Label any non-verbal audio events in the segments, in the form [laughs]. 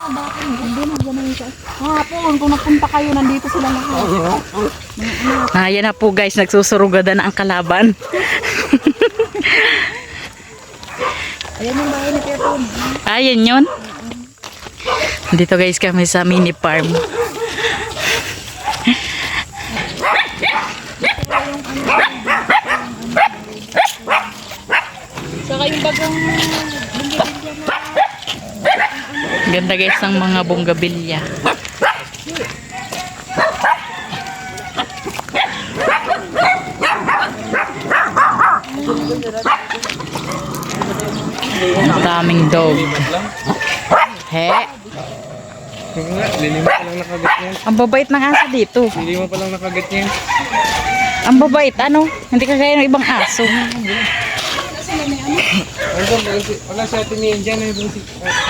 Hapon, kung napunta kayo, nandito sila lahat. Ayan na po guys, nagsusurugada na ang kalaban. Ayan yung bahay ni Pepon. Ayan yun. Dito guys kami sa mini farm. Saka yung bagong Ganda guys ng mga bonggabilya. Ang daming dog. He, lilima pa lang nakagat yan. ang babait ng aso dito. Lilima pa lang nakagat yan. Ang babait, ano? Hindi kagaya ng ibang aso. Wala si ate niyan dyan. Ano si... Si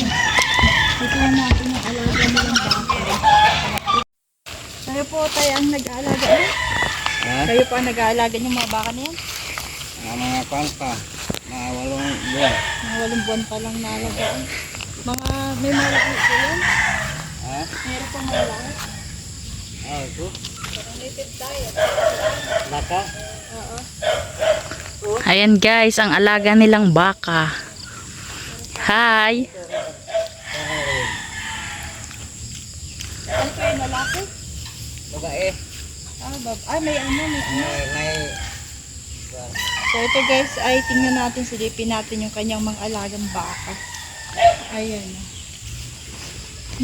po tayo ang nag-aalaga. eh? Ha? Kayo po ang nag-aalaga yung mga baka na yan. Mga mga pangka. Mga walong buwan. Mga walong buwan pa lang naalagaan. Mga, may mga laki po yan. Ha? Meron po mga laki. Ah, ito. Native diet. Laka. Oo. Ayan guys, ang alaga nilang baka. Hi! Ano po yung lalaki? Babae. Ah, bab ah, may ano, may ano. May... May... So ito guys, ay tingnan natin, silipin natin yung kanyang mga alagang baka. Ayan.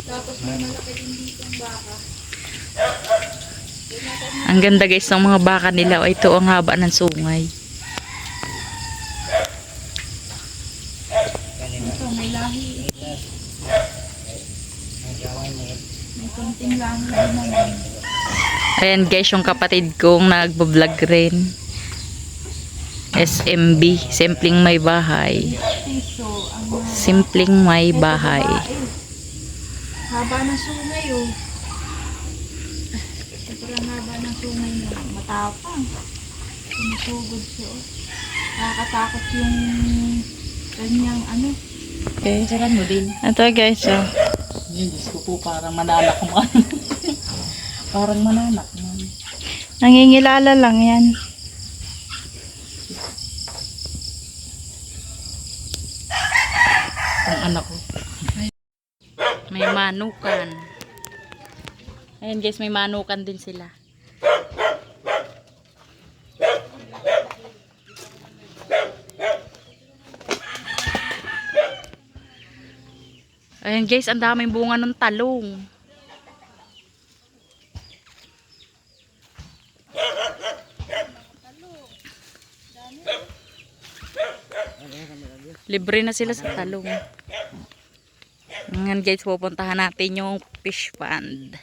Tapos may malaki din dito ang baka. Ang ganda guys ng mga baka nila. Oh, Ito ang haba ng sungay. Ito, may lahi. May konting lahi din naman. Ayan guys, yung kapatid kong nagbablog rin. SMB, Simpleng May Bahay. Simpleng May Bahay. Haba ng sungay oh. Sobrang haba ng sungay niya. Matapang. Tumusugod siya oh. Nakakatakot yung kanyang ano. Okay. Saran mo din. Ito guys, oh. Yun, Diyos ko po, parang mananak mo. [laughs] parang mananak mo. Nangingilala lang yan. Ang anak ko. May manukan. Ayan guys, may manukan din sila. Ayan guys, ang daming bunga ng talong. Libre na sila sa talong. Ngayon guys, pupuntahan natin yung fish pond.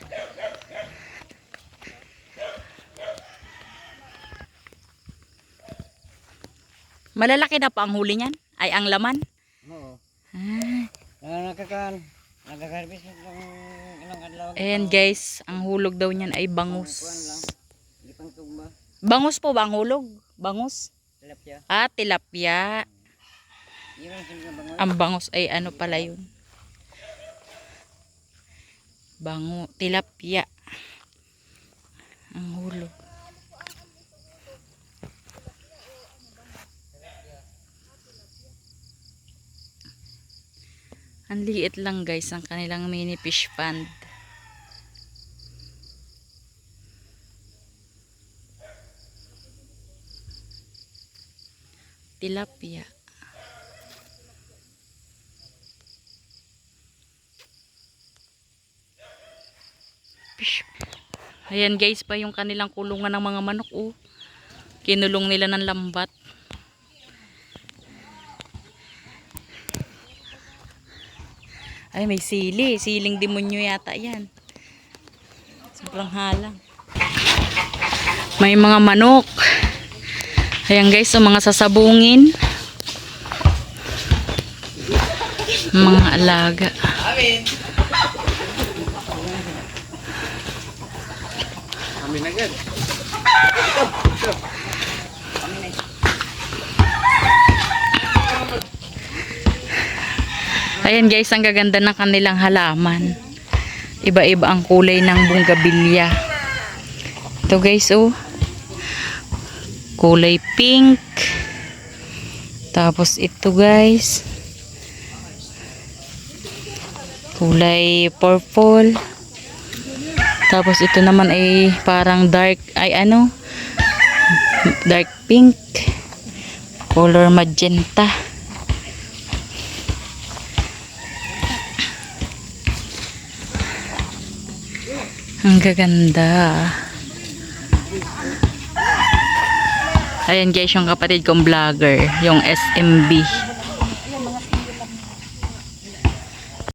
Malalaki na pa ang huli niyan? Ay, ang laman? Oo. Ah, Ah, nakakan. Nakakarbis ng ilang adlaw. ayan guys, ang hulog daw niyan ay bangus. Bangus po ba ang hulog? Bangus? Tilapia. Ah, tilapia. Di ba sila bangon? Ang bangus ay ano pala yun? Bango, tilapia. Ang hulog. Ang liit lang guys ang kanilang mini fish pond. Tilapia. Ayan guys pa yung kanilang kulungan ng mga manok. Oh. Kinulong nila ng lambat. Ay may sili. Siling demonyo yata yan. Sobrang halang. May mga manok. Ayan guys, so mga sasabungin. Mga alaga. Amin. Kami na agad. Ayan guys, ang gaganda ng kanilang halaman. Iba-iba ang kulay ng bunggabilya. Ito guys, oh. Kulay pink. Tapos ito guys. Kulay purple. Tapos ito naman ay parang dark, ay ano? Dark pink. Color magenta. Ang gaganda. Ayan guys, yung kapatid kong vlogger, yung SMB.